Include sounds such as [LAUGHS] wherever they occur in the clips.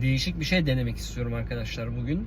değişik bir şey denemek istiyorum arkadaşlar bugün.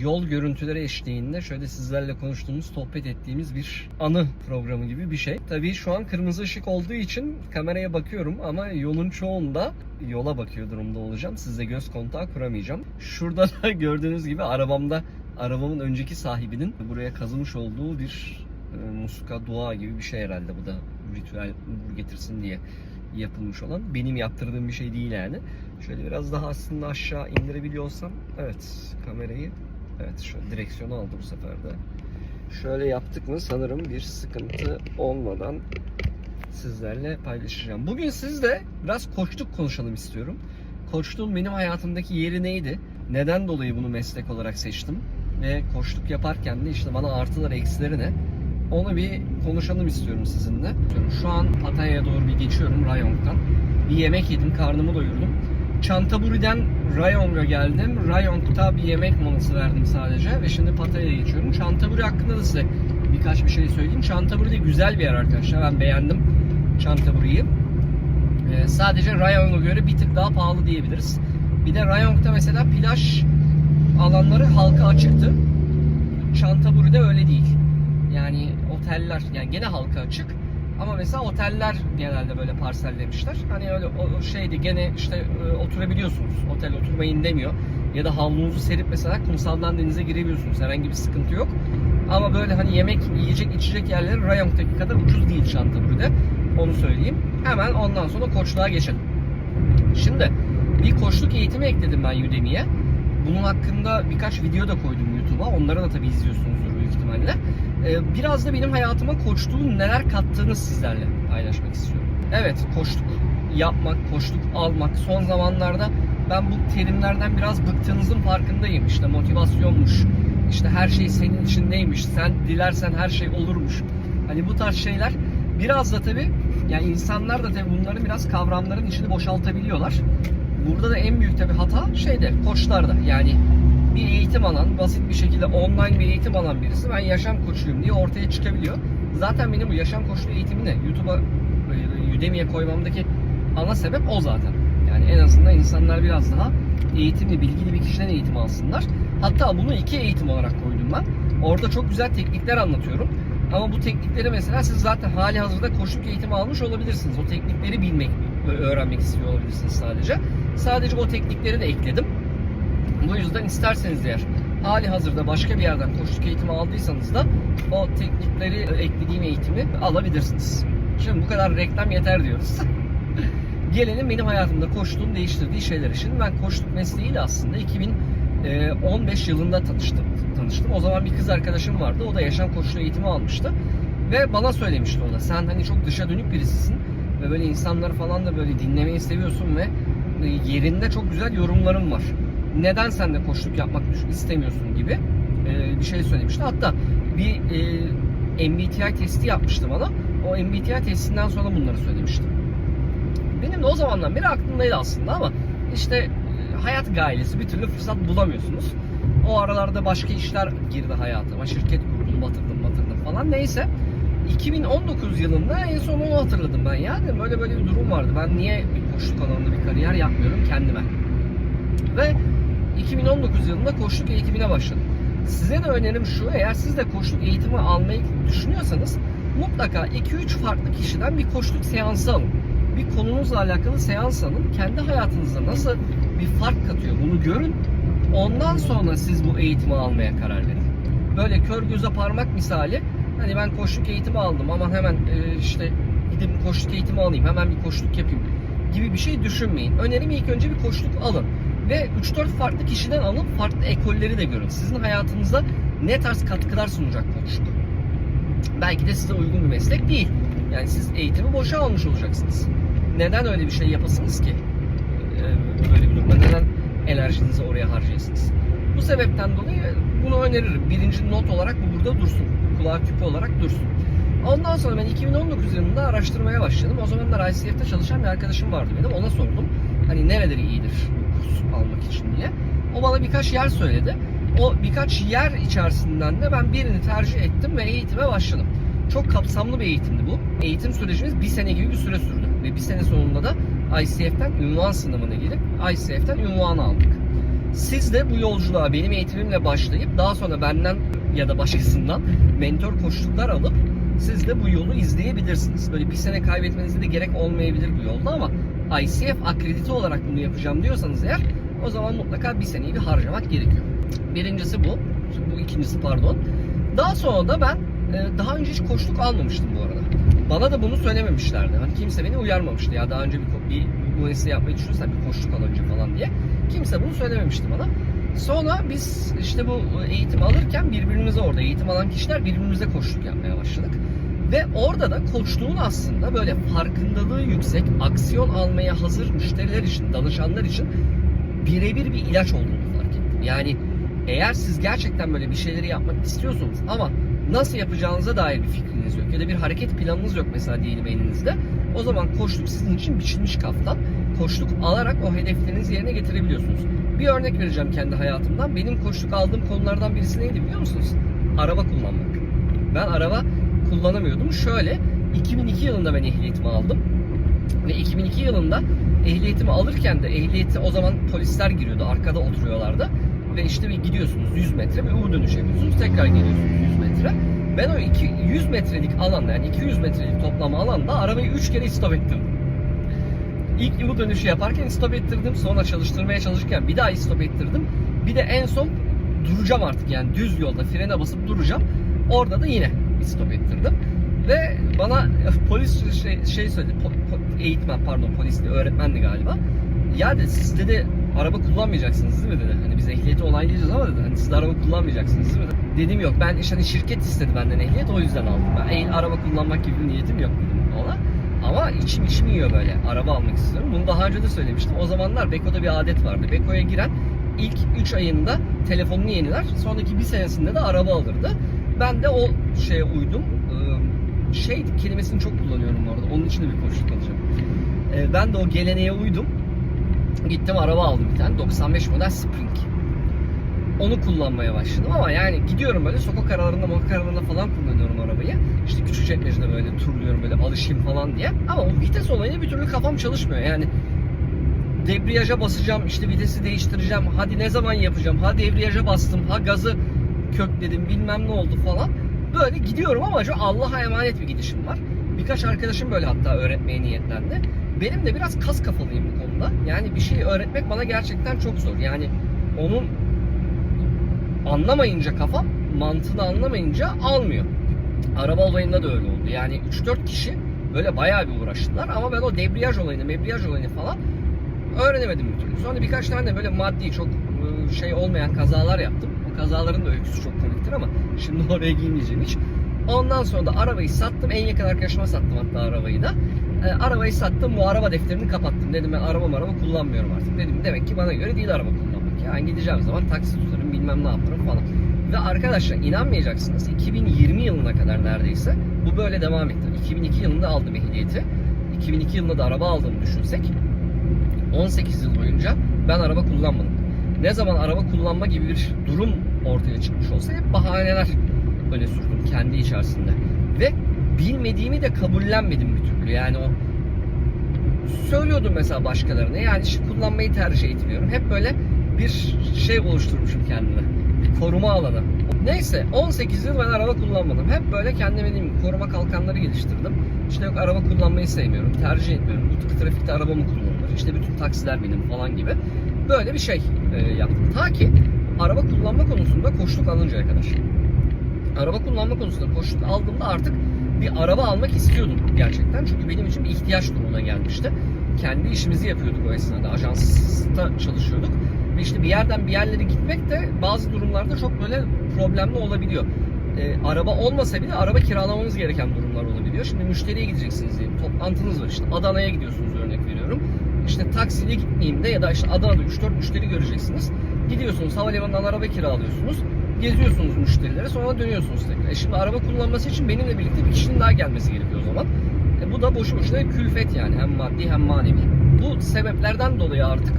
Yol görüntüleri eşliğinde şöyle sizlerle konuştuğumuz, sohbet ettiğimiz bir anı programı gibi bir şey. Tabii şu an kırmızı ışık olduğu için kameraya bakıyorum ama yolun çoğunda yola bakıyor durumda olacağım. Sizle göz kontağı kuramayacağım. Şurada da [LAUGHS] gördüğünüz gibi arabamda arabamın önceki sahibinin buraya kazımış olduğu bir e, muska dua gibi bir şey herhalde bu da ritüel uğur getirsin diye yapılmış olan. Benim yaptırdığım bir şey değil yani. Şöyle biraz daha aslında aşağı indirebiliyorsam evet kamerayı evet şöyle direksiyonu aldı bu sefer de. Şöyle yaptık mı sanırım bir sıkıntı olmadan sizlerle paylaşacağım. Bugün sizle biraz koçluk konuşalım istiyorum. Koçluğun benim hayatımdaki yeri neydi? Neden dolayı bunu meslek olarak seçtim? Ve koçluk yaparken de işte bana artıları eksileri ne? Onu bir konuşalım istiyorum sizinle. Şu an Pattaya'ya doğru bir geçiyorum Rayong'dan. Bir yemek yedim, karnımı doyurdum. Çantaburi'den Rayong'a geldim. Rayong'da bir yemek molası verdim sadece ve şimdi Pattaya'ya geçiyorum. Çantaburi hakkında da size birkaç bir şey söyleyeyim. Çantaburi de güzel bir yer arkadaşlar. Ben beğendim Çantaburi'yi. Ee, sadece Rayong'a göre bir tık daha pahalı diyebiliriz. Bir de Rayong'da mesela plaj alanları halka açıktı. Çantaburi'de öyle değil. Yani oteller yani gene halka açık ama mesela oteller genelde böyle parsellemişler. Hani öyle o şeydi gene işte e, oturabiliyorsunuz. Otel oturmayın demiyor. Ya da havlunuzu serip mesela kumsaldan denize girebiliyorsunuz. Herhangi bir sıkıntı yok. Ama böyle hani yemek, yiyecek, içecek yerleri Rayong'daki kadar ucuz değil Çantaburi'de. Onu söyleyeyim. Hemen ondan sonra koçluğa geçelim. Şimdi bir koçluk eğitimi ekledim ben Udemy'ye. Bunun hakkında birkaç video da koydum YouTube'a. Onları da tabii izliyorsunuzdur büyük ihtimalle. Ee, biraz da benim hayatıma koçluğun neler kattığını sizlerle paylaşmak istiyorum. Evet, koçluk yapmak, koçluk almak. Son zamanlarda ben bu terimlerden biraz bıktığınızın farkındayım. İşte motivasyonmuş, işte her şey senin içindeymiş, sen dilersen her şey olurmuş. Hani bu tarz şeyler biraz da tabii yani insanlar da tabii bunların biraz kavramların içini boşaltabiliyorlar. Burada da en büyük tabii hata şeyde, koçlarda. Yani bir eğitim alan, basit bir şekilde online bir eğitim alan birisi ben yaşam koçuyum diye ortaya çıkabiliyor. Zaten benim bu yaşam koçluğu eğitimini YouTube'a e, Udemy'ye koymamdaki ana sebep o zaten. Yani en azından insanlar biraz daha eğitimli, bilgili bir kişiden eğitim alsınlar. Hatta bunu iki eğitim olarak koydum ben. Orada çok güzel teknikler anlatıyorum. Ama bu teknikleri mesela siz zaten hali hazırda koçluk eğitimi almış olabilirsiniz. O teknikleri bilmek, öğrenmek istiyor olabilirsiniz sadece. Sadece o teknikleri de ekledim. Bu yüzden isterseniz eğer hali hazırda başka bir yerden koçluk eğitimi aldıysanız da o teknikleri eklediğim eğitimi alabilirsiniz. Şimdi bu kadar reklam yeter diyoruz. [LAUGHS] Gelelim benim hayatımda koçluğun değiştirdiği şeyler. Şimdi ben koçluk mesleğiyle aslında 2015 yılında tanıştım. tanıştım. O zaman bir kız arkadaşım vardı. O da yaşam koçluğu eğitimi almıştı. Ve bana söylemişti o da. Sen hani çok dışa dönük birisisin. Ve böyle insanları falan da böyle dinlemeyi seviyorsun ve yerinde çok güzel yorumların var. Neden sen de koçluk yapmak istemiyorsun gibi e, bir şey söylemişti. Hatta bir e, MBTI testi yapmıştı bana. O MBTI testinden sonra bunları söylemişti. Benim de o zamandan beri aklımdaydı aslında ama işte e, hayat gailesi bir türlü fırsat bulamıyorsunuz. O aralarda başka işler girdi hayatıma. Şirket kurdum, batırdım, batırdım falan. Neyse. 2019 yılında en son onu hatırladım ben ya. Dedim, Böyle böyle bir durum vardı. Ben niye bir koçluk alanında bir kariyer yapmıyorum kendime? Ve 2019 yılında koçluk eğitimine başladım. Size de önerim şu, eğer siz de koçluk eğitimi almayı düşünüyorsanız mutlaka 2-3 farklı kişiden bir koçluk seansı alın. Bir konunuzla alakalı seans alın. Kendi hayatınızda nasıl bir fark katıyor bunu görün. Ondan sonra siz bu eğitimi almaya karar verin. Böyle kör göze parmak misali hani ben koçluk eğitimi aldım aman hemen e, işte gidip koçluk eğitimi alayım hemen bir koçluk yapayım gibi bir şey düşünmeyin. Önerim ilk önce bir koçluk alın ve 3-4 farklı kişiden alıp farklı ekolleri de görün. Sizin hayatınızda ne tarz katkılar sunacak koçluk? Belki de size uygun bir meslek değil. Yani siz eğitimi boşa almış olacaksınız. Neden öyle bir şey yapasınız ki? Ee, Böyle bir durumda neden enerjinizi oraya harcayasınız? Bu sebepten dolayı bunu öneririm. Birinci not olarak bu burada dursun. Kulağa küpe olarak dursun. Ondan sonra ben 2019 yılında araştırmaya başladım. O zamanlar ICF'de çalışan bir arkadaşım vardı benim. Ona sordum. Hani nereleri iyidir kurs almak için diye. O bana birkaç yer söyledi. O birkaç yer içerisinden de ben birini tercih ettim ve eğitime başladım. Çok kapsamlı bir eğitimdi bu. Eğitim sürecimiz bir sene gibi bir süre sürdü. Ve bir sene sonunda da ICF'den ünvan sınavına girip ICF'den ünvanı aldık. Siz de bu yolculuğa benim eğitimimle başlayıp daha sonra benden ya da başkasından [LAUGHS] mentor koçluklar alıp siz de bu yolu izleyebilirsiniz. Böyle bir sene kaybetmenize de gerek olmayabilir bu yolda ama ICF akredite olarak bunu yapacağım diyorsanız eğer o zaman mutlaka bir seneyi bir harcamak gerekiyor. Birincisi bu. Bu ikincisi pardon. Daha sonra da ben e, daha önce hiç koçluk almamıştım bu arada. Bana da bunu söylememişlerdi. Hani kimse beni uyarmamıştı ya daha önce bir, bir bu yapmayı düşünürsen bir koçluk al önce falan diye. Kimse bunu söylememişti bana. Sonra biz işte bu eğitim alırken birbirimize orada eğitim alan kişiler birbirimize koçluk yapmaya başladık. Ve orada da koçluğun aslında böyle farkındalığı yüksek, aksiyon almaya hazır müşteriler için, danışanlar için birebir bir ilaç olduğunu fark ettim. Yani eğer siz gerçekten böyle bir şeyleri yapmak istiyorsunuz ama nasıl yapacağınıza dair bir fikriniz yok ya da bir hareket planınız yok mesela diyelim elinizde. O zaman koçluk sizin için biçilmiş kaftan. Koçluk alarak o hedeflerinizi yerine getirebiliyorsunuz. Bir örnek vereceğim kendi hayatımdan. Benim koçluk aldığım konulardan birisi neydi biliyor musunuz? Araba kullanmak. Ben araba kullanamıyordum. Şöyle 2002 yılında ben ehliyetimi aldım. Ve 2002 yılında ehliyetimi alırken de ehliyeti o zaman polisler giriyordu. Arkada oturuyorlardı. Ve işte bir gidiyorsunuz 100 metre bir U dönüş yapıyorsunuz. Tekrar geliyorsunuz 100 metre. Ben o iki, 100 metrelik alanda yani 200 metrelik toplama alanda arabayı 3 kere istop ettim. İlk U dönüşü yaparken istop ettirdim. Sonra çalıştırmaya çalışırken bir daha istop ettirdim. Bir de en son duracağım artık yani düz yolda frene basıp duracağım. Orada da yine istop ettirdim. Ve bana polis şey, şey söyledi, po- po- eğitmen pardon polis değil, öğretmendi galiba. Ya dedi siz dedi araba kullanmayacaksınız değil mi dedi. Hani biz ehliyeti onaylayacağız ama dedi hani siz de araba kullanmayacaksınız değil mi dedi. Dedim yok ben işte hani şirket istedi benden ehliyet o yüzden aldım. Ben el araba kullanmak gibi bir niyetim yok dedim ona. Ama içim içim yiyor böyle araba almak istiyorum. Bunu daha önce de söylemiştim. O zamanlar Beko'da bir adet vardı. Beko'ya giren ilk 3 ayında telefonunu yeniler. Sonraki bir senesinde de araba alırdı. Ben de o şeye uydum. Ee, Şey kelimesini çok kullanıyorum orada. Onun için de bir konuştuk alacağım. Ee, Ben de o geleneğe uydum. Gittim araba aldım bir tane. 95 model Spring. Onu kullanmaya başladım ama yani gidiyorum böyle sokak aralarında, mokak aralarında falan kullanıyorum arabayı. İşte küçük çekmecede böyle turluyorum böyle alışayım falan diye. Ama o vites olayına bir türlü kafam çalışmıyor. Yani debriyaja basacağım, işte vitesi değiştireceğim. Hadi ne zaman yapacağım? Ha debriyaja bastım, ha gazı kökledim, bilmem ne oldu falan. Böyle gidiyorum ama şu Allah'a emanet bir gidişim var. Birkaç arkadaşım böyle hatta öğretmeye niyetlendi. Benim de biraz kas kafalıyım bu konuda. Yani bir şeyi öğretmek bana gerçekten çok zor. Yani onun anlamayınca kafam, mantığını anlamayınca almıyor. Araba olayında da öyle oldu. Yani 3-4 kişi böyle bayağı bir uğraştılar ama ben o debriyaj olayını, mebriyaj olayını falan öğrenemedim bir türlü. Sonra birkaç tane böyle maddi çok e, şey olmayan kazalar yaptım. Kazaların da öyküsü çok komiktir ama şimdi oraya girmeyeceğim hiç. Ondan sonra da arabayı sattım. En yakın arkadaşıma sattım hatta arabayı da. E, arabayı sattım. Bu araba defterini kapattım. Dedim ben araba araba kullanmıyorum artık. Dedim demek ki bana göre değil araba kullanmak. Yani gideceğim zaman taksi tutarım bilmem ne yaparım falan. Ve arkadaşlar inanmayacaksınız 2020 yılına kadar neredeyse bu böyle devam etti. 2002 yılında aldım ehliyeti. 2002 yılında da araba aldığımı düşünsek 18 yıl boyunca ben araba kullanmadım. Ne zaman araba kullanma gibi bir durum ortaya çıkmış olsa hep bahaneler öne sürdüm kendi içerisinde. Ve bilmediğimi de kabullenmedim bir türlü. Yani o söylüyordum mesela başkalarına yani işte kullanmayı tercih etmiyorum. Hep böyle bir şey oluşturmuşum kendime. Bir koruma alanı. Neyse 18 yıl ben araba kullanmadım. Hep böyle kendime dediğim koruma kalkanları geliştirdim. İşte yok araba kullanmayı sevmiyorum, tercih etmiyorum. Bu trafikte araba mı kullanılır? İşte bütün taksiler benim falan gibi. Böyle bir şey e, yaptım. Ta ki araba kullanma konusunda koşluk alıncaya kadar. Araba kullanma konusunda koşluk aldığımda artık bir araba almak istiyordum gerçekten. Çünkü benim için bir ihtiyaç durumuna gelmişti. Kendi işimizi yapıyorduk o esnada. Ajansta çalışıyorduk. Ve işte bir yerden bir yerlere gitmek de bazı durumlarda çok böyle problemli olabiliyor. Ee, araba olmasa bile araba kiralamamız gereken durumlar olabiliyor. Şimdi müşteriye gideceksiniz diyelim. Toplantınız var işte. Adana'ya gidiyorsunuz örnek. İşte taksiyle gitmeyeyim de ya da işte Adana'da 3-4 müşteri göreceksiniz. Gidiyorsunuz havalimanından araba kiralıyorsunuz. Geziyorsunuz müşterilere sonra dönüyorsunuz tekrar. E şimdi araba kullanması için benimle birlikte bir kişinin daha gelmesi gerekiyor o zaman. E bu da boşu boşuna külfet yani hem maddi hem manevi. Bu sebeplerden dolayı artık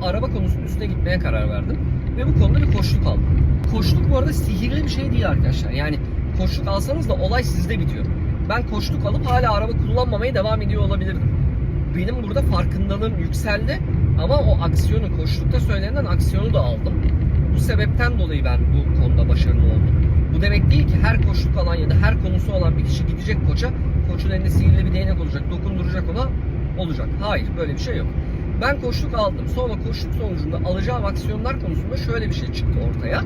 bu araba konusunun üstüne gitmeye karar verdim. Ve bu konuda bir koçluk aldım. Koçluk bu arada sihirli bir şey değil arkadaşlar. Yani koçluk alsanız da olay sizde bitiyor. Ben koçluk alıp hala araba kullanmamaya devam ediyor olabilirdim. Benim burada farkındalığım yükseldi. Ama o aksiyonu, koştukta söylenen aksiyonu da aldım. Bu sebepten dolayı ben bu konuda başarılı oldum. Bu demek değil ki her koştuk alan ya da her konusu olan bir kişi gidecek koça, koçun elinde sihirli bir değnek olacak, dokunduracak ona olacak. Hayır, böyle bir şey yok. Ben koştuk aldım. Sonra koştuk sonucunda alacağım aksiyonlar konusunda şöyle bir şey çıktı ortaya.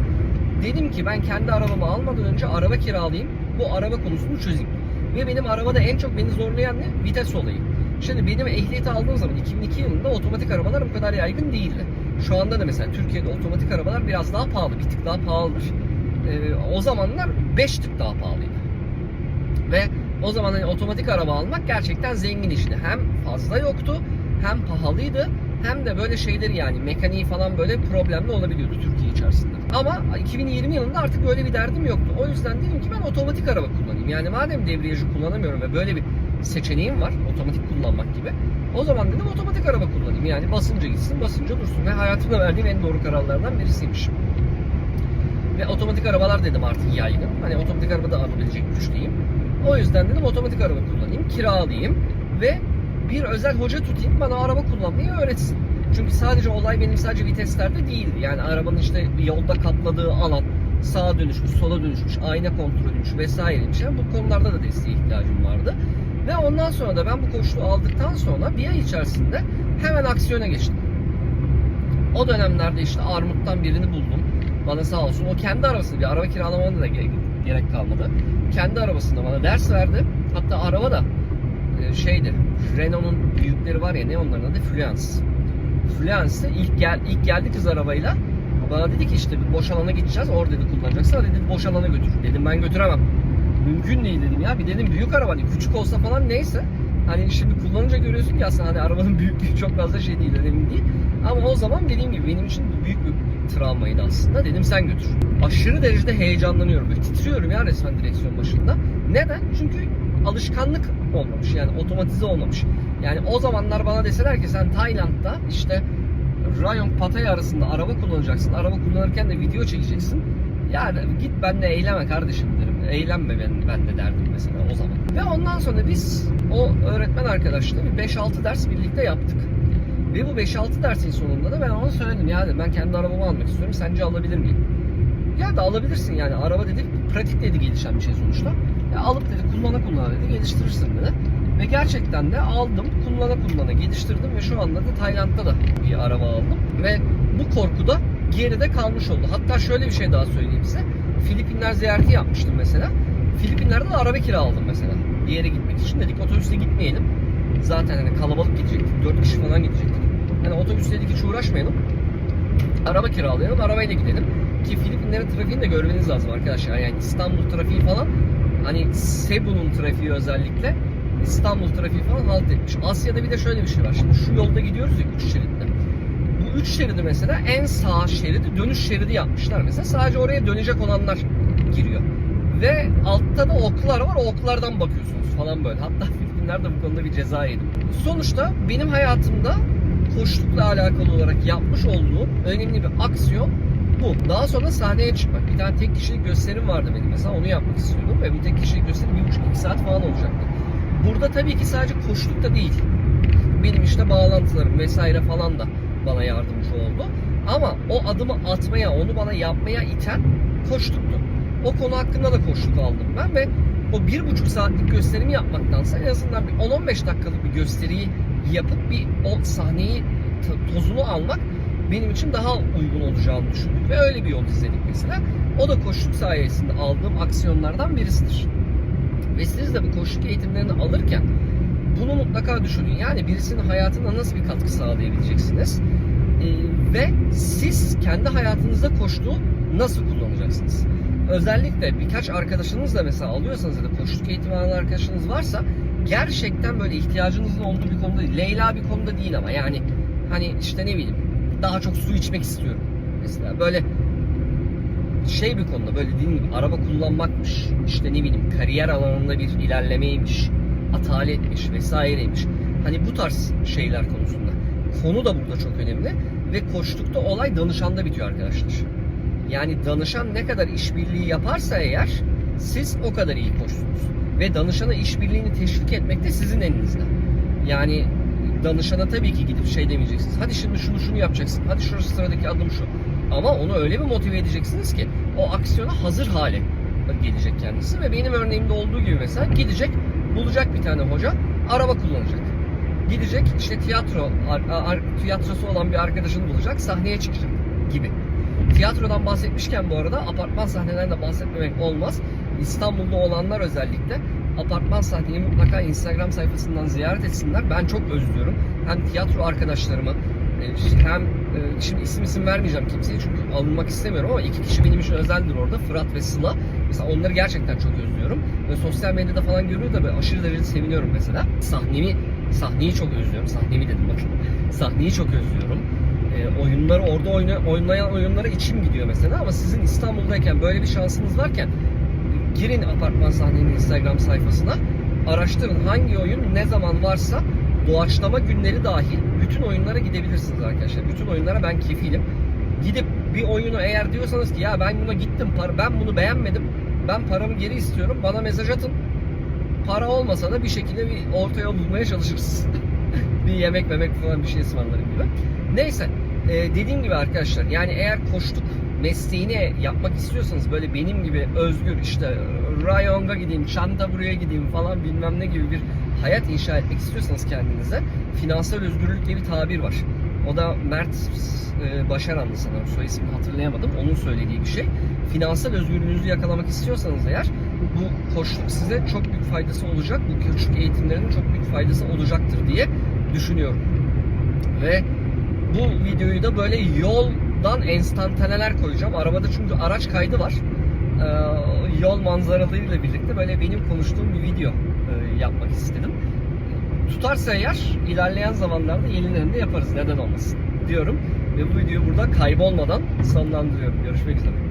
Dedim ki ben kendi arabamı almadan önce araba kiralayayım. Bu araba konusunu çözeyim. Ve benim arabada en çok beni zorlayan ne? Vites olayı. Şimdi benim ehliyeti aldığım zaman 2002 yılında otomatik arabalar bu kadar yaygın değildi. Şu anda da mesela Türkiye'de otomatik arabalar biraz daha pahalı, bir tık daha pahalıdır. Ee, o zamanlar 5 tık daha pahalıydı. Ve o zaman hani otomatik araba almak gerçekten zengin işti. Hem fazla yoktu, hem pahalıydı, hem de böyle şeyleri yani mekaniği falan böyle problemli olabiliyordu Türkiye içerisinde. Ama 2020 yılında artık böyle bir derdim yoktu. O yüzden dedim ki ben otomatik araba kullanayım. Yani madem debriyajı kullanamıyorum ve böyle bir seçeneğim var otomatik kullanmak gibi. O zaman dedim otomatik araba kullanayım. Yani basınca gitsin, basınca dursun. Ve hayatımda verdiğim en doğru kararlardan birisiymiş. Ve otomatik arabalar dedim artık yaygın. Hani otomatik araba da alabilecek güçteyim. O yüzden dedim otomatik araba kullanayım, kiralayayım ve bir özel hoca tutayım bana araba kullanmayı öğretsin. Çünkü sadece olay benim sadece viteslerde değildi. Yani arabanın işte yolda kapladığı alan, sağa dönüşmüş, sola dönüşmüş, ayna kontrolüymüş vesaireymiş. Yani bu konularda da desteğe ihtiyacım vardı. Ve ondan sonra da ben bu koçluğu aldıktan sonra bir ay içerisinde hemen aksiyona geçtim. O dönemlerde işte Armut'tan birini buldum. Bana sağ olsun o kendi arabasını bir araba kiralamana da gerek, kalmadı. Kendi arabasında bana ders verdi. Hatta araba da e, şeydi. Renault'un büyükleri var ya ne onların adı? Fluence. Fluence'de ilk gel ilk geldi kız arabayla. Bana dedi ki işte boş alana gideceğiz. Orada dedi kullanacaksın. Dedi boş alana götür. Dedim ben götüremem. Mümkün değil dedim ya. Bir dedim büyük araba hani küçük olsa falan neyse. Hani şimdi kullanınca görüyorsun ki aslında hani arabanın [LAUGHS] büyüklüğü çok fazla şey değil önemli değil. Ama o zaman dediğim gibi benim için büyük bir travmaydı aslında. Dedim sen götür. Aşırı derecede heyecanlanıyorum. Böyle titriyorum ya resmen direksiyon başında. Neden? Çünkü alışkanlık olmamış. Yani otomatize olmamış. Yani o zamanlar bana deseler ki sen Tayland'da işte Rayon Pattaya arasında araba kullanacaksın. Araba kullanırken de video çekeceksin. Yani git benimle eğlenme kardeşim derim. Eğlenme ben, ben de derdim mesela o zaman. Ve ondan sonra biz o öğretmen arkadaşla bir 5-6 ders birlikte yaptık. Ve bu 5-6 dersin sonunda da ben ona söyledim ya dedim ben kendi arabamı almak istiyorum. Sence alabilir miyim? Ya da alabilirsin yani araba dedi pratik dedi gelişen bir şey sonuçta. Ya alıp dedi kullana kullana dedi geliştirirsin dedi. Ve gerçekten de aldım kullana kullana geliştirdim ve şu anda da Tayland'da da bir araba aldım. Ve bu korku da geride kalmış oldu. Hatta şöyle bir şey daha söyleyeyim size. Filipinler ziyareti yapmıştım mesela. Filipinler'de de araba kiraladım mesela. Bir yere gitmek için dedik otobüste gitmeyelim. Zaten hani kalabalık gidecektik. 4 kişi falan gidecektik. Hani otobüsle dedik hiç uğraşmayalım. Araba kiralayalım, arabayla gidelim. Ki Filipinlerin trafiğini de görmeniz lazım arkadaşlar. Yani İstanbul trafiği falan hani Cebu'nun trafiği özellikle İstanbul trafiği falan halt etmiş. Asya'da bir de şöyle bir şey var. Şimdi şu yolda gidiyoruz ya 3 şeritte. Bu 3 şeridi mesela en sağ şeridi dönüş şeridi yapmışlar mesela. Sadece oraya dönecek olanlar giriyor. Ve altta da oklar var. O oklardan bakıyorsunuz falan böyle. Hatta [LAUGHS] Filipinler de bu konuda bir ceza yedim. Sonuçta benim hayatımda koştukla alakalı olarak yapmış olduğum önemli bir aksiyon bu. Daha sonra sahneye çıkmak. Bir tane tek kişilik gösterim vardı benim mesela. Onu yapmak istiyordum ve bu tek kişilik gösterim bir buçuk iki saat falan olacaktı. Burada tabii ki sadece koştukta değil. Benim işte bağlantılarım vesaire falan da bana yardımcı oldu. Ama o adımı atmaya, onu bana yapmaya iten koştuktu. O konu hakkında da koştuk aldım ben ve o bir buçuk saatlik gösterimi yapmaktansa en azından bir 10-15 dakikalık bir gösteriyi yapıp bir o sahneyi tozunu almak benim için daha uygun olacağını düşündük ve öyle bir yol izledik mesela. O da koştuk sayesinde aldığım aksiyonlardan birisidir. Ve siz de bu koşuluk eğitimlerini alırken bunu mutlaka düşünün. Yani birisinin hayatına nasıl bir katkı sağlayabileceksiniz? Ee, ve siz kendi hayatınızda koştuğu nasıl kullanacaksınız? Özellikle birkaç arkadaşınız da mesela alıyorsanız ya da koşuluk eğitimi alan arkadaşınız varsa gerçekten böyle ihtiyacınızın olduğu bir konuda değil. Leyla bir konuda değil ama yani hani işte ne bileyim daha çok su içmek istiyorum. Mesela böyle şey bir konuda böyle dediğim gibi araba kullanmakmış, işte ne bileyim kariyer alanında bir ilerlemeymiş, ataletmiş vesaireymiş. Hani bu tarz şeyler konusunda. Konu da burada çok önemli ve koştukta olay danışanda bitiyor arkadaşlar. Yani danışan ne kadar işbirliği yaparsa eğer siz o kadar iyi koşsunuz. Ve danışana işbirliğini teşvik etmek de sizin elinizde. Yani danışana tabii ki gidip şey demeyeceksiniz. Hadi şimdi şunu şunu yapacaksın. Hadi şurası sıradaki adım şu. Ama onu öyle bir motive edeceksiniz ki o aksiyona hazır hale gelecek kendisi ve benim örneğimde olduğu gibi mesela gidecek bulacak bir tane hoca araba kullanacak. Gidecek işte tiyatro tiyatrosu olan bir arkadaşını bulacak sahneye çıkacak gibi. Tiyatrodan bahsetmişken bu arada apartman sahnelerinden bahsetmemek olmaz. İstanbul'da olanlar özellikle apartman sahneyi mutlaka Instagram sayfasından ziyaret etsinler. Ben çok özlüyorum. Hem tiyatro arkadaşlarımı hem e, şimdi isim isim vermeyeceğim kimseye çünkü alınmak istemiyorum ama iki kişi benim için özeldir orada. Fırat ve Sıla. Mesela onları gerçekten çok özlüyorum. Ve sosyal medyada falan görüyor da ben aşırı derecede seviniyorum mesela. Sahnemi, sahneyi çok özlüyorum. Sahnemi dedim bakın. Sahneyi çok özlüyorum. E, oyunları orada oyna, oynayan oyunlara içim gidiyor mesela ama sizin İstanbul'dayken böyle bir şansınız varken girin apartman sahnenin Instagram sayfasına araştırın hangi oyun ne zaman varsa doğaçlama günleri dahil bütün oyunlara gidebilirsiniz arkadaşlar. Bütün oyunlara ben kefilim. Gidip bir oyunu eğer diyorsanız ki ya ben buna gittim para, ben bunu beğenmedim ben paramı geri istiyorum bana mesaj atın. Para olmasa da bir şekilde bir orta yol bulmaya çalışırız. [LAUGHS] bir yemek memek falan bir şey ısmarlarım gibi. Neyse e, dediğim gibi arkadaşlar yani eğer koştuk mesleğini yapmak istiyorsanız böyle benim gibi özgür işte rayonga gideyim, çanta buraya gideyim falan bilmem ne gibi bir hayat inşa etmek istiyorsanız kendinize finansal özgürlük diye bir tabir var. O da Mert e, Başaranlı sanırım soy ismini hatırlayamadım. Onun söylediği bir şey. Finansal özgürlüğünüzü yakalamak istiyorsanız eğer bu koçluk size çok büyük faydası olacak. Bu koçluk eğitimlerinin çok büyük faydası olacaktır diye düşünüyorum. Ve bu videoyu da böyle yoldan enstantaneler koyacağım. Arabada çünkü araç kaydı var. Ee, yol manzaralarıyla birlikte böyle benim konuştuğum bir video yapmak istedim. Tutarsa eğer ilerleyen zamanlarda yenilerini de yaparız. Neden olmasın diyorum. Ve bu videoyu burada kaybolmadan sonlandırıyorum. Görüşmek üzere.